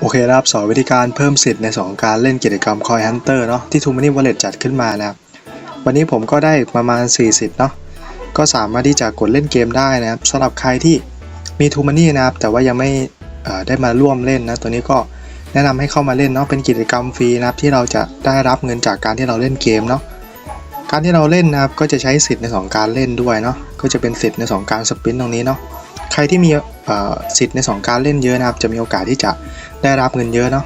โอเคนะครับสอนวิธีการเพิ่มสิทธิ์ในสองการเล่นกิจกรรม Coin Hunter เนาะที่ t ู m ม n y Wallet จัดขึ้นมานะครับ วันนี้ผมก็ได้ประมาณ4สิทธิ์เนาะก็สามารถที่จะกดเล่นเกมได้นะครับสำหรับใครที่มี t ู m ม n y นะครับ แต่ว่ายังไม่ได้มาร่วมเล่นนะตัวนี้ก็แนะนำให้เข้ามาเล่นเนาะเป็นกิจกรรมฟรีนะครับที่เราจะได้รับเงินจากการที่เราเล่นเกมเนาะการที่เราเล่นนะครับก็จะใช้สิทธิ์ในสองการเล่นด้วยเนาะก็จะเป็นสิทธิ์ในสองการสปินตรงนี้เนาะ ใครที่มีสิทธิ์ในสองการเล่นเยอะนะครับ จะมีโอกาสที่จะได้รับเงินเยอะเนาะ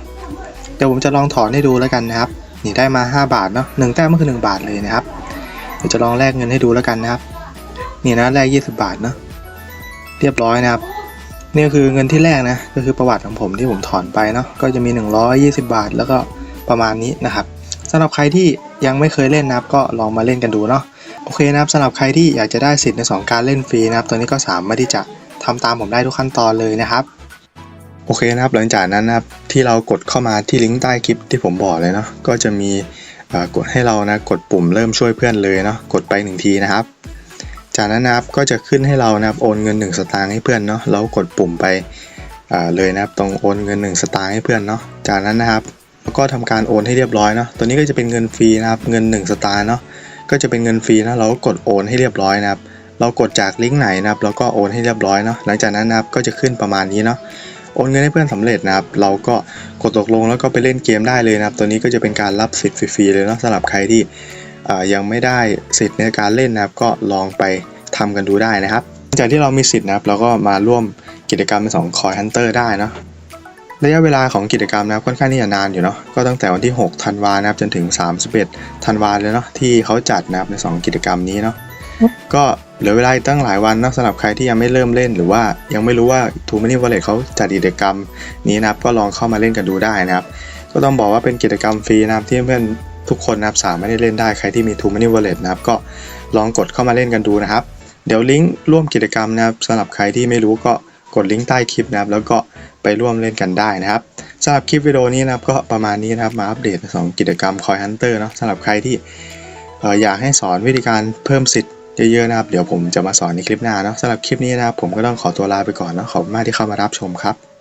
เดี๋ยวผมจะลองถอนให้ดูแล้วกันนะครับ นี่ได้มา 5 บาทเนาะหนึ่งแต้มก็คือ 1 บาทเลยนะครับเดี๋ยวจะลองแลกเงินให้ดูแล้วกันนะครับ นี่นะแลก20 บาทเนาะเรียบร้อยนะครับนี่คือเงินที่แรกนะก็คือประวัติของผมที่ผมถอนไปเนาะก็จะมี 120 บาท แล้วก็ประมาณนี้นะครับสำหรับใครที่ยังไม่เคยเล่นนะครับ ก็ลองมาเล่นกันดูเนาะโอเคนะครับสำหรับใครที่อยากจะได้สิทธิ์ใน 2 การเล่นฟรีนะครับ ตัวนี้ก็สามารถที่จะ ทำตามผมได้ทุกขั้นตอนเลยนะครับ โอเคนะครับหลังจากนั้นนะครับที่เรากดเข้ามาที่ลิงก์ใต้คลิปที่ผมบอกเลยเนาะก็จะมีกดให้เรานะกดปุ่มเริ่มช่วยเพื่อนเลยเนาะกดไปหนึ่งทีนะครับ จากนั้นนะครับก็จะขึ้นให้เรานะครับโอนเงิน 1 สตางค์ให้เพื่อนเนาะแล้วกดปุ่มไปเลยนะครับตรงโอนเงิน 1 สตางค์ให้เพื่อนเนาะจากนั้นนะครับก็ทำการโอนให้เรียบร้อยเนาะตัวนี้ก็จะเป็นเงินฟรีนะครับเงิน 1 สตางค์เนาะก็จะเป็นเงินฟรีนะเราก็กดโอนให้เรียบร้อยนะครับ เรากดจากลิงก์ไหนนะครับแล้วก็โอนให้เรียบร้อยเนาะหลังจากนั้นนะครับก็จะขึ้นประมาณนี้เนาะโอนเงินให้เพื่อนสำเร็จนะครับเราก็กดตกลงแล้วก็ไปเล่นเกมได้เลยนะครับ ตัวนี้ก็จะเป็นการรับสิทธิ์ฟรีๆเลยเนาะสำหรับใครที่ยังไม่ได้สิทธิ์ในการเล่นนะครับ ก็ลองไปทำกันดูได้นะครับหลังจากที่เรามีสิทธิ์นะครับ เราก็มาร่วมกิจกรรมเป็นสองคอยฮันเตอร์ได้เนาะระยะเวลาของกิจกรรมนะครับค่อนข้างที่จะนานอยู่เนาะก็ตั้งแต่วันที่6ธันวานะครับจนถึง 31ธันวาเลยเนาะที่เขาจัดนะครับใน 2 กิจกรรมนี้เนาะ ก็เหลือเวลาอีกตั้งหลายวันนะสำหรับใครที่ยังไม่เริ่มเล่น หรือว่ายังไม่รู้ว่า t ู m ม n y Wallet เขาจัดกิจกรรมนี้นะครับ ก็ลองเข้ามาเล่นกันดูได้นะครับ ก็ต้องบอกว่าเป็นกิจกรรมฟรีนะครับที่เพื่อนทุกคนนะครับสามารถได้เล่นได้ใครที่มี t ู m ม n y Wallet นะครับ ก็ลองกดเข้ามาเล่นกันดูนะครับ เดี๋ยวลิงก์ร่วมกิจกรรมนะครับสำหรับใครที่ไม่รู้ก็กดลิงก์ใต้คลิปนะครับ แล้วก็ไปร่วมเล่นกันได้นะครับสำหรับคลิปวิดีโอนี้นะครับก็ประมาณนี้นะครับมาอัปเดตสองกิจกรรมคอยฮันเตอร์เนาะสำหรับใครที่อยากให้สอนวิธีการเพิ่มสิทธิ เยอะๆนะครับ เดี๋ยวผมจะมาสอนในคลิปหน้าเนาะสำหรับคลิปนี้นะครับผมก็ต้องขอตัวลาไปก่อนเนาะขอบคุณมากที่เข้ามารับชมครับ